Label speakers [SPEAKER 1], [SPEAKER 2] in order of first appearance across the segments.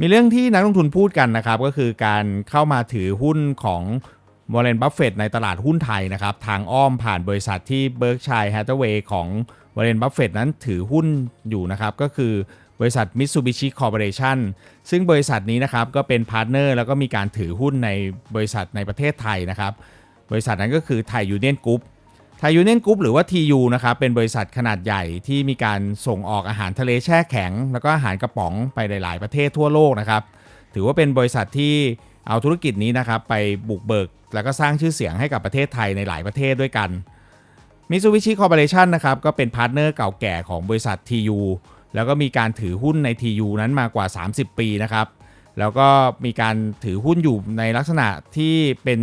[SPEAKER 1] มีเรื่องที่นักลงทุนพูดกันนะครับ ก็คือการเข้ามาถือหุ้นของวอร์เรนบัฟเฟตในตลาดหุ้นไทยนะครับ ทางอ้อมผ่านบริษัทที่เบิร์กชัยแฮตเวย์ของวอร์เรนบัฟเฟตนั้นถือหุ้นอยู่นะครับ ก็คือบริษัท Mitsubishi Corporation ซึ่งบริษัทนี้นะครับก็เป็นพาร์ทเนอร์แล้วก็มีการถือหุ้นในบริษัทในประเทศไทยนะครับ บริษัทนั้นก็คือไทยยูเนียนกรุ๊ป ไทยยูเนียนกรุ๊ปหรือว่า TU นะครับเป็นบริษัทขนาดใหญ่ที่มีการส่งออกอาหารทะเลแช่แข็ง แล้วก็อาหารกระป๋องไปหลาย ๆ ประเทศทั่วโลกนะครับ ถือว่าเป็นบริษัทที่เอาธุรกิจนี้นะครับไปบุกเบิก แล้วก็สร้างชื่อเสียงให้กับประเทศไทยในหลายประเทศด้วยกัน Mitsubishi Corporation นะครับก็เป็นพาร์ทเนอร์เก่าแก่ของบริษัท TU แล้วก็มีการถือหุ้นใน TU นั้นมากว่า 30 ปีนะครับ แล้วก็มีการถือหุ้นอยู่ในลักษณะที่เป็น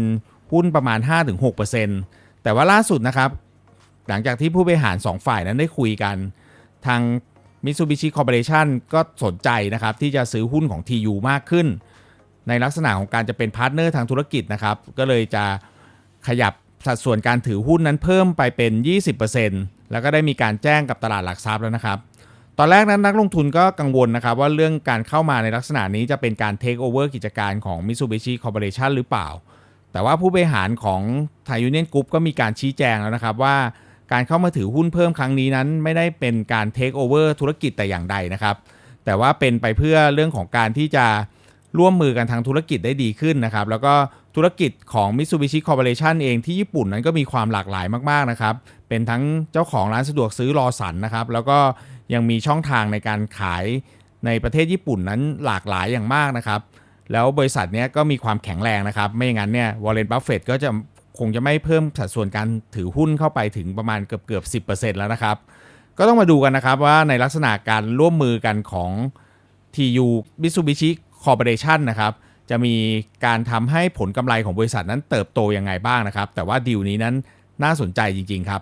[SPEAKER 1] หุ้นประมาณ 5-6% แต่ว่าล่าสุดนะครับ หลังจากที่ผู้บริหาร 2 ฝ่ายนั้นได้คุยกันทาง Mitsubishi Corporation ก็สนใจนะครับ ที่จะซื้อหุ้นของ TU มากขึ้น ในลักษณะของการจะเป็นพาร์ทเนอร์ทางธุรกิจนะครับ ก็เลยจะขยับสัดส่วนการถือหุ้นนั้นเพิ่มไปเป็น 20%แล้วก็ได้มีการแจ้งกับตลาดหลักทรัพย์แล้วนะครับ ตอนแรกนั้นนักลงทุนก็กังวลนะครับ ว่าเรื่องการเข้ามาในลักษณะนี้จะเป็นการเทคโอเวอร์กิจการของ Mitsubishi Corporation หรือเปล่า แต่ว่าผู้บริหารของไทยยูเนียนกรุ๊ปก็มีการชี้แจงแล้วนะครับว่าการเข้ามาถือหุ้นเพิ่มครั้งนี้นั้น ไม่ได้เป็นการเทคโอเวอร์ธุรกิจแต่อย่างใดนะครับ แต่ว่าเป็นไปเพื่อเรื่องของการที่จะร่วมมือกันทางธุรกิจได้ดีขึ้นนะครับ แล้วก็ธุรกิจของ Mitsubishi Corporation เองที่ญี่ปุ่นนั้นก็มีความหลากหลายมากๆนะครับ เป็นทั้งเจ้าของร้านสะดวกซื้อรอสันนะครับ แล้วก็ยังมีช่องทางในการขายในประเทศญี่ปุ่นนั้นหลากหลายอย่างมากนะครับ แล้วบริษัทเนี้ยก็มีความแข็งแรงนะครับ ไม่อย่างนั้นเนี่ยวอร์เรนบัฟเฟตก็จะคงจะไม่เพิ่มสัดส่วนการถือหุ้นเข้าไปถึงประมาณเกือบเกือบสิแล้วนะครับ ก็ต้องมาดูกันนะครับว่าในลักษณะการร่วมมือกันของ TU Mitsubishi Corporation นะครับจะมีการทำให้ผลกำไรของบริษัทนั้นเติบโตยังไงบ้างนะครับ แต่ว่าดีลนี้นั้นน่าสนใจจริง ๆ ครับ